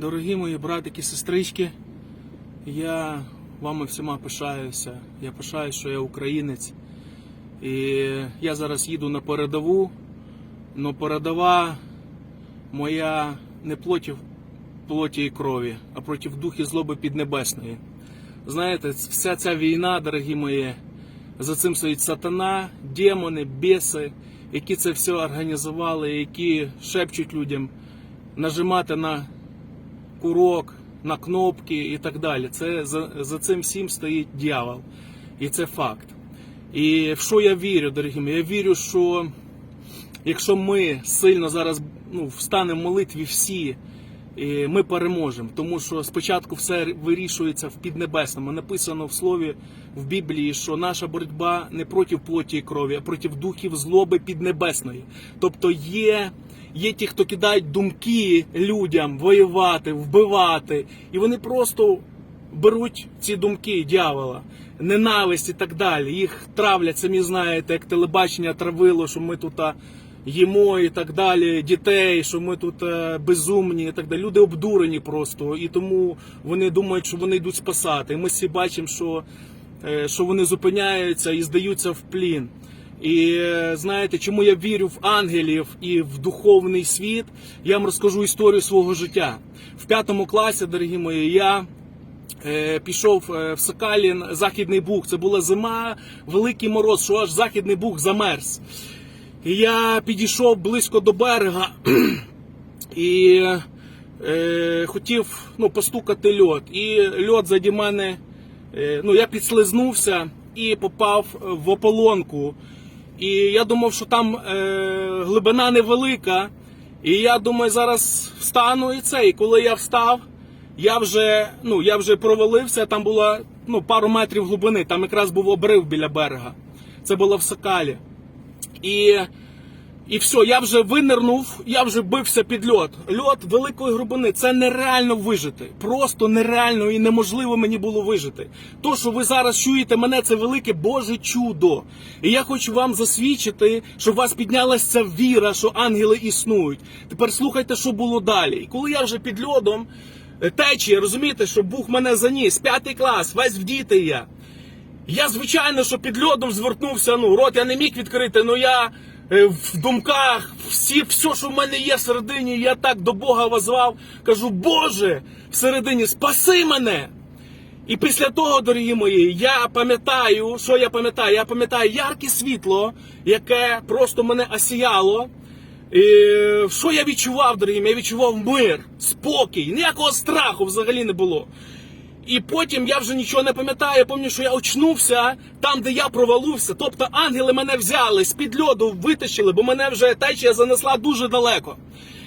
Дорогі мої братики, сестрички, я вами всіма пишаюся. Я пишаюся, що я українець. І я зараз їду на передову, але передова моя не плоті, плоті і крові, а проти духи злоби піднебесної. Знаєте, вся ця війна, дорогі мої, за цим стоїть сатана, демони, біси, які це все організували, які шепчуть людям нажимати на курок, на кнопки і так далі. Це за, за цим всім стоїть дьявол. І це факт. І в що я вірю, дорогі мої? Я вірю, що якщо ми сильно зараз ну, встанемо в молитві всі, і ми переможемо. Тому що спочатку все вирішується в піднебесному. Написано в слові в Біблії, що наша боротьба не проти плоті і крові, а проти духів злоби піднебесної. Тобто є. Є ті, хто кидають думки людям воювати, вбивати, і вони просто беруть ці думки дьявола, ненависть і так далі. Їх травлять, самі знаєте, як телебачення травило, що ми тут їмо і так далі, дітей, що ми тут безумні і так далі. Люди обдурені просто, і тому вони думають, що вони йдуть спасати. І ми всі бачимо, що, е, що вони зупиняються і здаються в плін. І е, знаєте, чому я вірю в ангелів і в духовний світ? Я вам розкажу історію свого життя. В п'ятому класі, дорогі мої, я е, пішов е, в Сокалін, Західний Буг. Це була зима, великий мороз, що аж Західний Буг замерз. Я підійшов близько до берега і е, хотів ну, постукати льод. І льод заді мене, е, ну, я підслизнувся і попав в ополонку. І я думав, що там е, глибина невелика. І я думаю, зараз встану і це. І коли я встав, я вже, ну, я вже провалився, там було ну, пару метрів глибини, там якраз був обрив біля берега. Це було в Сокалі. І, і все, я вже винирнув, я вже бився під льот. Льот великої глибини це нереально вижити. Просто нереально і неможливо мені було вижити. То, що ви зараз чуєте мене, це велике Боже чудо. І я хочу вам засвідчити, щоб у вас піднялася ця віра, що ангели існують. Тепер слухайте, що було далі. І коли я вже під льодом е, течія, розумієте, що Бог мене заніс, п'ятий клас, весь вдітий я. Я, звичайно, що під льодом звернувся, ну, рот я не міг відкрити, але я е, в думках, всі, все, що в мене є всередині, я так до Бога возвав, кажу, Боже, всередині, спаси мене! І після того, дорогі мої, я пам'ятаю, що я пам'ятаю? Я пам'ятаю ярке світло, яке просто мене осіяло. І що я відчував, дорогі мої? Я відчував мир, спокій, ніякого страху взагалі не було. І потім я вже нічого не пам'ятаю. Я пам'ятаю, що я очнувся там, де я провалився. Тобто ангели мене взяли з-під льоду, витащили, бо мене вже течія занесла дуже далеко.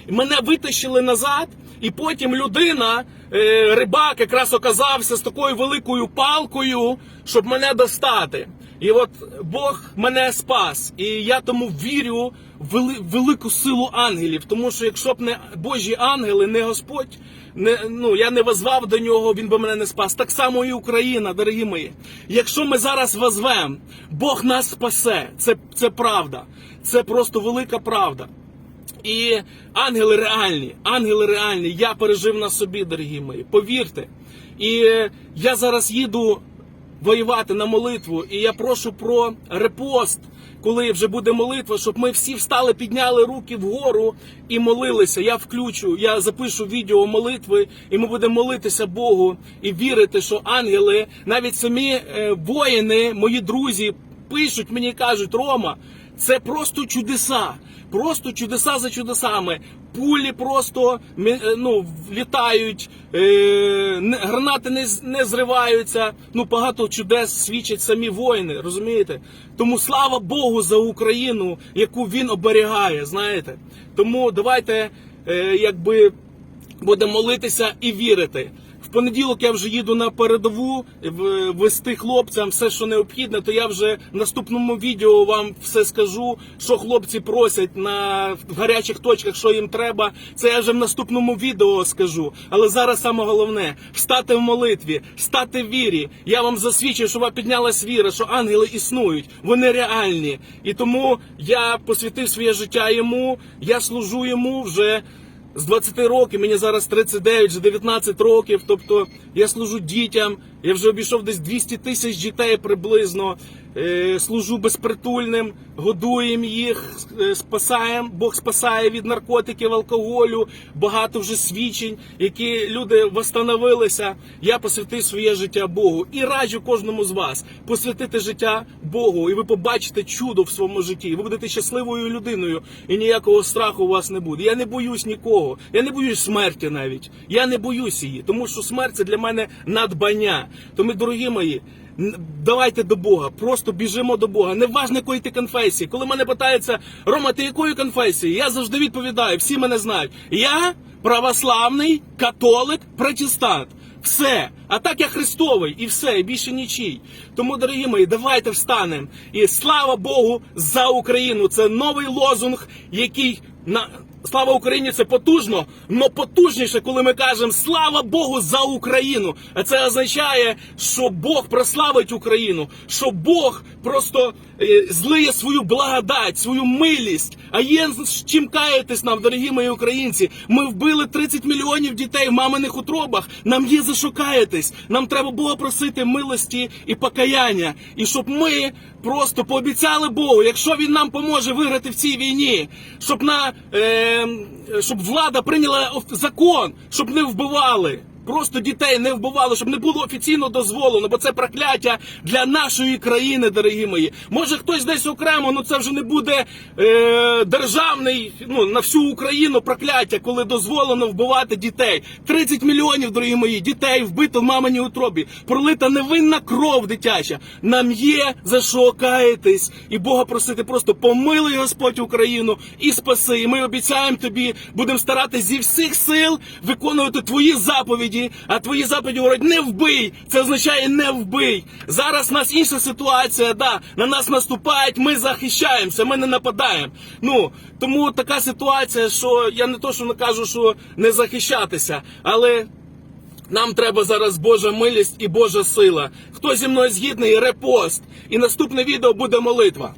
Мене витащили назад, і потім людина, е, рибак, якраз оказався з такою великою палкою, щоб мене достати. І от Бог мене спас. І я тому вірю в велику силу ангелів. Тому що якщо б не Божі ангели, не Господь, не, ну, я не возвав до нього, він би мене не спас. Так само і Україна, дорогі мої. Якщо ми зараз возвем, Бог нас спасе. Це, це правда. Це просто велика правда. І ангели реальні, ангели реальні. Я пережив на собі, дорогі мої. Повірте. І я зараз їду воювати на молитву, і я прошу про репост, коли вже буде молитва, щоб ми всі встали, підняли руки вгору і молилися. Я включу, я запишу відео молитви, і ми будемо молитися Богу і вірити, що ангели, навіть самі е, воїни, мої друзі, пишуть мені кажуть, Рома. Це просто чудеса, просто чудеса за чудесами. Пулі просто е, ну, літають, е, гранати не, не зриваються. Ну багато чудес свідчать самі воїни, розумієте? Тому слава Богу за Україну, яку він оберігає. Знаєте, тому давайте е, якби будемо молитися і вірити. Понеділок я вже їду на передову вести хлопцям все, що необхідне. То я вже в наступному відео вам все скажу, що хлопці просять на гарячих точках, що їм треба. Це я вже в наступному відео скажу. Але зараз саме головне встати в молитві, стати в вірі. Я вам засвідчую, що вам піднялась віра, що ангели існують, вони реальні. І тому я посвятив своє життя йому. Я служу йому вже з 20 років, мені зараз 39, вже 19 років. Тобто я служу дітям, я вже обійшов десь 200 тисяч дітей приблизно. Е, служу безпритульним, годуємо їх, е, спасаємо. Бог спасає від наркотиків, алкоголю. Багато вже свідчень, які люди восстановилися. Я посвятив своє життя Богу і раджу кожному з вас посвятити життя Богу, і ви побачите чудо в своєму житті. Ви будете щасливою людиною, і ніякого страху у вас не буде. Я не боюсь нікого. Я не боюсь смерті навіть. Я не боюсь її, тому що смерть це для мене надбання. Тому, дорогі мої. Давайте до Бога, просто біжимо до Бога. Неважно, якої ти конфесії. Коли мене питаються, Рома, ти якої конфесії? Я завжди відповідаю, всі мене знають. Я православний католик, протестант. Все. А так я Христовий і все, і більше нічий. Тому, дорогі мої, давайте встанемо. І слава Богу за Україну. Це новий лозунг, який на. Слава Україні це потужно, але потужніше, коли ми кажемо слава Богу за Україну. А це означає, що Бог прославить Україну, що Бог просто е, злиє свою благодать, свою милість. А є з чим каятись нам, дорогі мої українці. Ми вбили 30 мільйонів дітей в маминих утробах. Нам є за що каятись. Нам треба Бога просити милості і покаяння. І щоб ми просто пообіцяли Богу, якщо він нам поможе виграти в цій війні, щоб на е, щоб влада прийняла закон, щоб не вбивали. Просто дітей не вбивали, щоб не було офіційно дозволено, бо це прокляття для нашої країни, дорогі мої. Може хтось десь окремо, ну це вже не буде е, державний ну, на всю Україну прокляття, коли дозволено вбивати дітей. 30 мільйонів, дорогі мої, дітей вбито в маминій утробі. Пролита невинна кров дитяча. Нам є за що каятись і Бога просити просто помилуй Господь Україну і спаси. І ми обіцяємо тобі, будемо старатися зі всіх сил виконувати твої заповіді. А твої заповіді говорять, не вбий. Це означає не вбий. Зараз у нас інша ситуація. Да, на нас наступають, ми захищаємося, ми не нападаємо. Ну тому така ситуація, що я не то, що не кажу, що не захищатися, але. Нам треба зараз Божа милість і Божа сила. Хто зі мною згідний, репост. І наступне відео буде молитва.